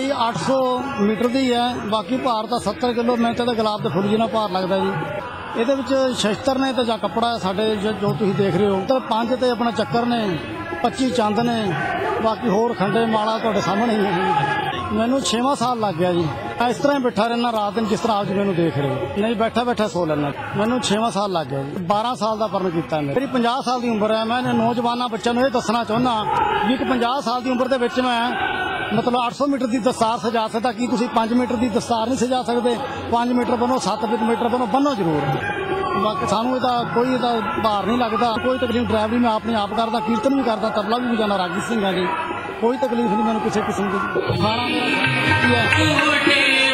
800 metre ਦੀ ਹੈ। ਬਾਕੀ ਭਾਰ ਤਾਂ 70 ਕਿਲੋ ਮੈਂ ਤਾਂ ਗੁਲਾਬ ਦੇ ਫੁੱਲ ਜਿਹਾ ਭਾਰ ਲੱਗਦਾ ਜੀ। ਇਹਦੇ ਵਿੱਚ ਸ਼ਸਤਰ ਨੇ ਤੇ ਜਾਂ ਕੱਪੜਾ ਹੈ ਸਾਡੇ ਜੋ ਜੋ ਤੁਸੀਂ ਦੇਖ ਰਹੇ ਹੋ। ਤੇ ਪੰਜ ਤੇ ਆਪਣਾ ਚੱਕਰ ਨੇ 25 ਚੰਦ ਨੇ। ਬਾਕੀ ਹੋਰ ਖੰਡੇ ਮਾਲਾ ਤੁਹਾਡੇ ਸਾਹਮਣੇ ਹੀ ਹੈ ਮੈਨੂੰ 6ਵਾਂ ਸਾਲ ਲੱਗ ਗਿਆ ਜੀ। ਮੈਂ ਇਸ ਤਰ੍ਹਾਂ ਹੀ ਬੈਠਾ ਰਹਿਣਾ ਰਾਤ ਦਿਨ ਜਿਸ ਤਰ੍ਹਾਂ ਆਪ ਜੀ ਮੈਨੂੰ ਦੇਖ ਰਹੇ ਹੋ। ਨਹੀਂ, ਬੈਠਾ ਬੈਠਾ ਸੋ ਲੈਣਾ ਮੈਨੂੰ 6ਵਾਂ ਸਾਲ ਲੱਗ ਗਿਆ ਜੀ। 12 ਸਾਲ ਦਾ ਪਰਨ ਕੀਤਾ ਮੈਂ ਮੇਰੀ 50 ਸਾਲ ਦੀ ਉਮਰ ਹੈ। ਮੈਂ ਇਹਨਾਂ ਨੌਜਵਾਨਾਂ ਬੱਚਿਆਂ ਨੂੰ ਇਹ ਦੱਸਣਾ ਚਾਹੁੰਦਾ ਵੀ ਕਿ 50 ਸਾਲ ਦੀ ਉਮਰ ਦੇ ਵਿੱਚ ਮੈਂ ਮਤਲਬ 800 ਮੀਟਰ ਦੀ ਦਸਤਾਰ ਸਜਾ ਸਕਦਾ ਕੀ ਤੁਸੀਂ 5 ਮੀਟਰ ਦੀ ਦਸਤਾਰ ਨਹੀਂ ਸਜਾ ਸਕਦੇ? 5 ਮੀਟਰ ਬਣੋ 7 ਮੀਟਰ ਬਣੋ ਬਣੋ ਜ਼ਰੂਰ ਬਾਕੀ ਸਾਨੂੰ ਇਹਦਾ ਕੋਈ ਇਹਦਾ ਭਾਰ ਨਹੀਂ ਲੱਗਦਾ ਕੋਈ ਤਕਲੀਫ ਡਰਾਈਵਰੀ ਮੈਂ ਆਪਣੇ ਆਪ ਕਰਦਾ ਕੀਰਤਨ ਵੀ ਕਰਦਾ ਤਬਲਾ ਵੀ ਵਜਾਉਣਾ ਰਾਗੀ ਸਿੰਘਾਂ ਦੀ ਕੋਈ ਤਕਲੀਫ ਨਹੀਂ ਮੈਨੂੰ ਕਿਸੇ ਕਿਸਮ ਦੀ। ਖਾਣਾ ਮੇਰਾ ਹੈ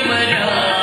ਮਰਾ